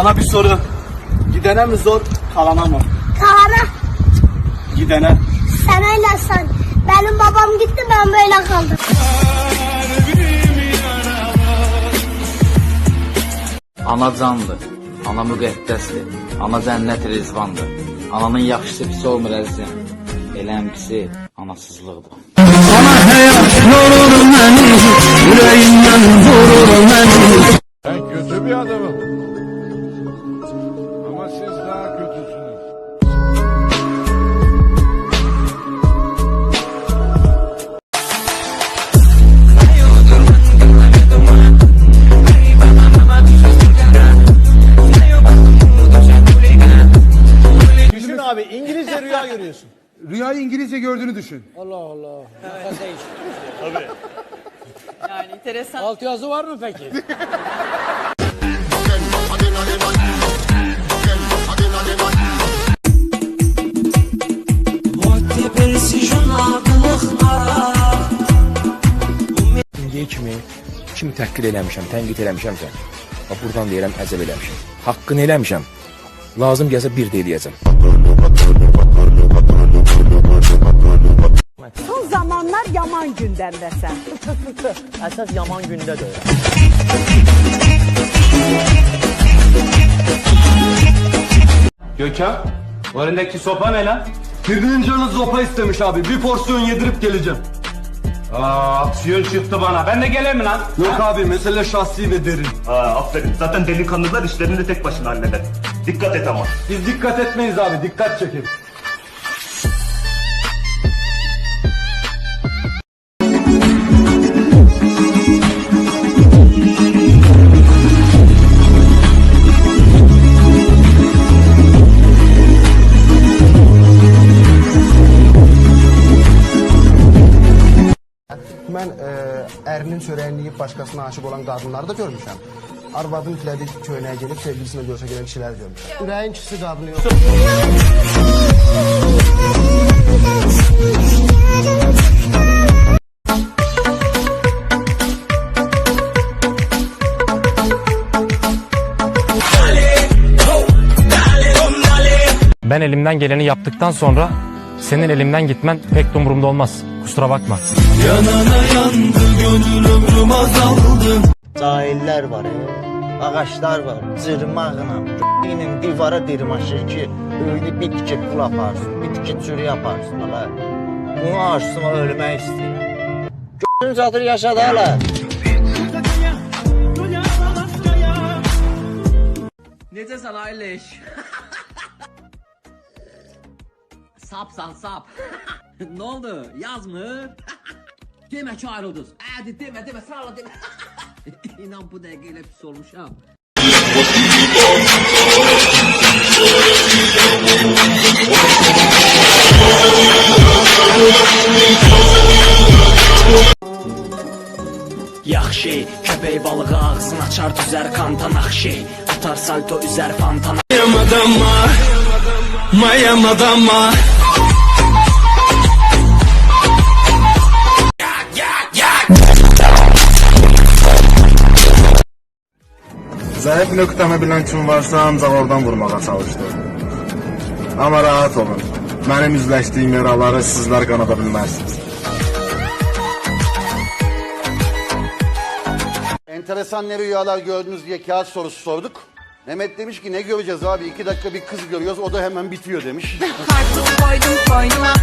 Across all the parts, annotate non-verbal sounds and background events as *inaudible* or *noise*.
Sana bir soru. Gidene mi zor, kalana mı? Kahana Gidene. sen öyle san. Benim babam gitti ben böyle kaldım. Ana candır, ana müqəddəsdir, ana cənnət rizvandır. Ananın yaxşısı pisi olmur əzizim. Elə ən pisi anasızlıqdır. Ben kötü bir adamım. Rüyayı İngilizce gördüğünü düşün. Allah Allah. Hakikaten değişik. Yani enteresan. Alt yazı var mı peki? Kimi kim təhqir eləmişəm, tənqid eləmişəmsə, bax buradan deyirəm əzəb eləmişəm. Haqqını eləmişəm. Lazım gəlsə bir də eləyəcəm. Yaman gündemdesin. Əsas yaman gündə də Gökhan, o elindeki sopa ne lan? Birinin canı zopa istemiş abi. Bir porsiyon yedirip geleceğim. Aa, aksiyon çıktı bana. Ben de geleyim mi lan? Yok abi mesele şahsi ve derin. Aa, aferin. Zaten delikanlılar işlerini de tek başına halleder. Dikkat et ama. Biz dikkat etmeyiz abi. Dikkat çekin. Mən ə, ərinin çörəyini başqasına aşiq olan qadınları da görmüşəm. Arvadın itlədi köynəyə gedib sevgilisinə görüşə gedən kişiləri görmüşəm. Ürəyin kişisi qadını yox. Ben elimden geleni yaptıktan sonra senin elimden gitmen pek de umurumda olmaz. Kusura bakma. Cahillər var, e. ağaçlar var, cırmaqla, ilə divara dirmaşır ki, öyle bir tikə pul aparsın, bir tikə çürü aparsın, ala. Bunu arsın, ölmək istəyir. Gözün çatır yaşadı, ala. Necəsən Ayleş? Sapsan sap. *laughs* ne oldu? Yazmır. *laughs* Deme ki ayrıldınız. Hadi deme deme sağla deme. *laughs* İnan bu dəqiqə pis olmuşam. Yaxşı, köpək balığı ağzını açar düzər kantan axşı Atar salto üzər fantana Zəif nöqtəmi bilən kim varsa ancaq oradan vurmağa çalışdı. Amma rahat olun. Mənim üzləşdiyim yaraları sizlər qanada bilməzsiniz. Enteresan ne rüyalar gördünüz diye kağıt sorusu sorduk. Mehmet demiş ki ne göreceğiz abi iki dakika bir kız görüyoruz o da hemen bitiyor demiş. Karpuz koydum koynuma.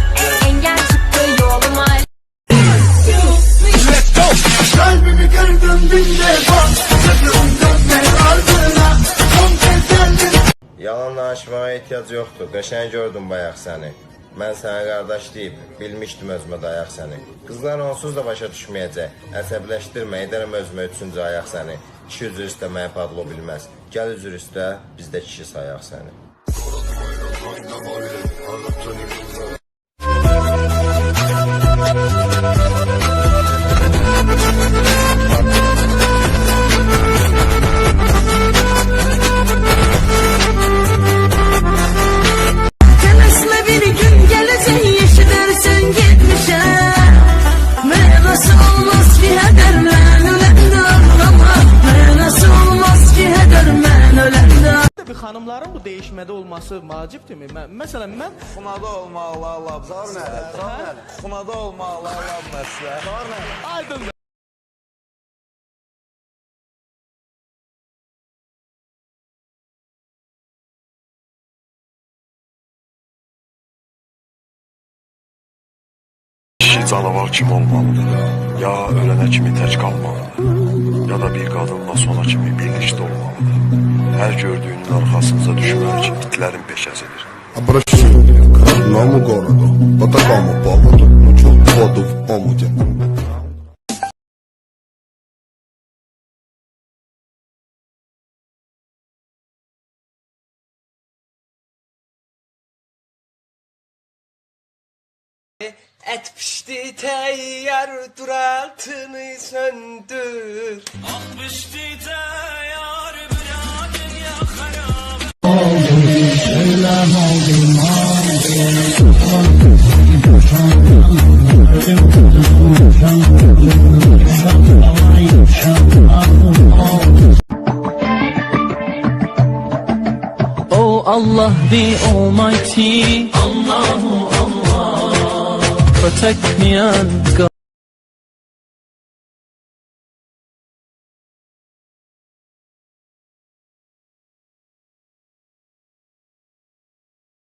Engel çıktı yoluma. Kalbimi kırdın bin defa sakın dönme ardına son kez geldin. Yalan danışmağa ehtiyac yoxdur. Qəşəng gördüm bayaq səni. Mən sənə qardaş deyib, bilmişdim özümə dayaq səni. Qızlar onsuz da başa düşməyəcək. Əsəbləşdirmə, edərəm özümə üçüncü ayaq səni. Kişi üzr istəməyə padlo bilməz. Gəl üzr istə, biz də kişi sayaq səni. Ölen de çəkmədə olması vacibdirmi? Mə məsələn mən Xunada olmalı Allah. Zar nədir? Zar nədir? Xunada olmalı Allah məsələ. Zar nədir? aydındır. Kişi canavar kimi olmalıdır. Ya ölənə kimi tək qalmalıdır. Ya da bir qadınla sona kimi birlikdə olmalıdır. Hər gördüyünün arxasınca düşməli ki, itlərin peşəsidir. Обращение к родному городу По такому поводу Учу воду в омуте Et pişti teyyar dur altını söndür. At pişti teyyar Oh Allah the Almighty. Allahu Allah. Protect me and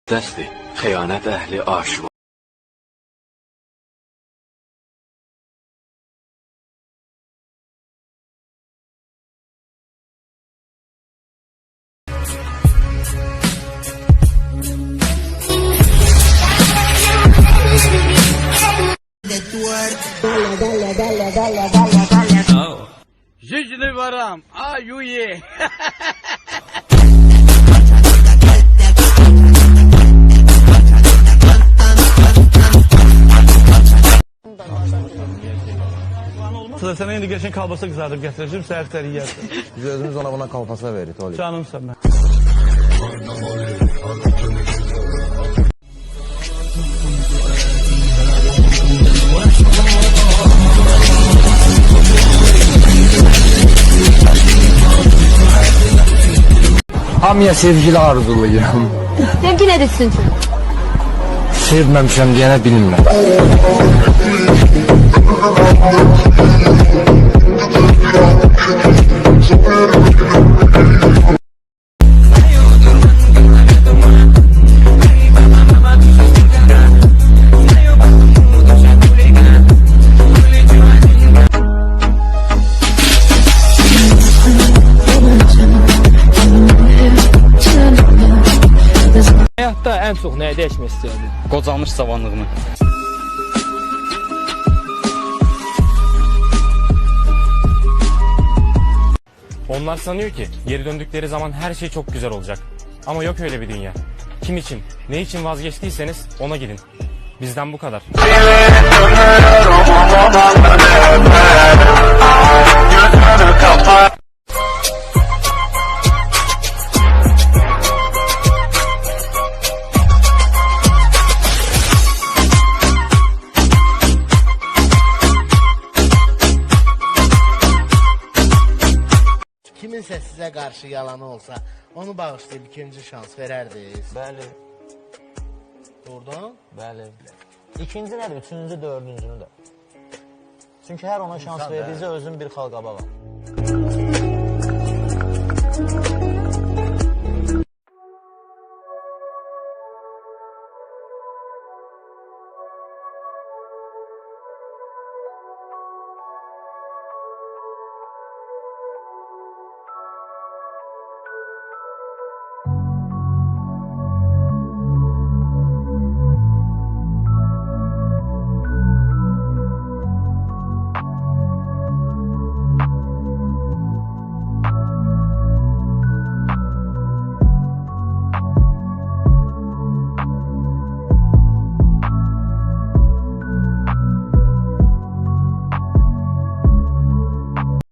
دست خیانت أهل آشوا. ججني برام آه يويه yuye Sənə indi geçən kalbasa qızardıb gətirəcəm, səhər səhər yeyərsən. *laughs* Biz özümüz ona buna kalpasa verir Toli. Canımsan mən. Hamıya sevgili arzulayıram Sevgi ne desin? Sevməmişəm deyənə bilmirəm Həyatda ən çox nəyi dəyişmək istəyirdim? Qocamış cavanlığını. Onlar sanıyor ki geri döndükleri zaman her şey çok güzel olacak. Ama yok öyle bir dünya. Kim için, ne için vazgeçtiyseniz ona gidin. Bizden bu kadar. Qarşı yalanı olsa, onu bağışlayıb ikinci şans verərdiniz. Bəli. Doğrudan? Bəli. İkinci nədir? Üçüncü, dördüncünü də. Çünki hər ona şans verdikcə özün bir xalqa bax.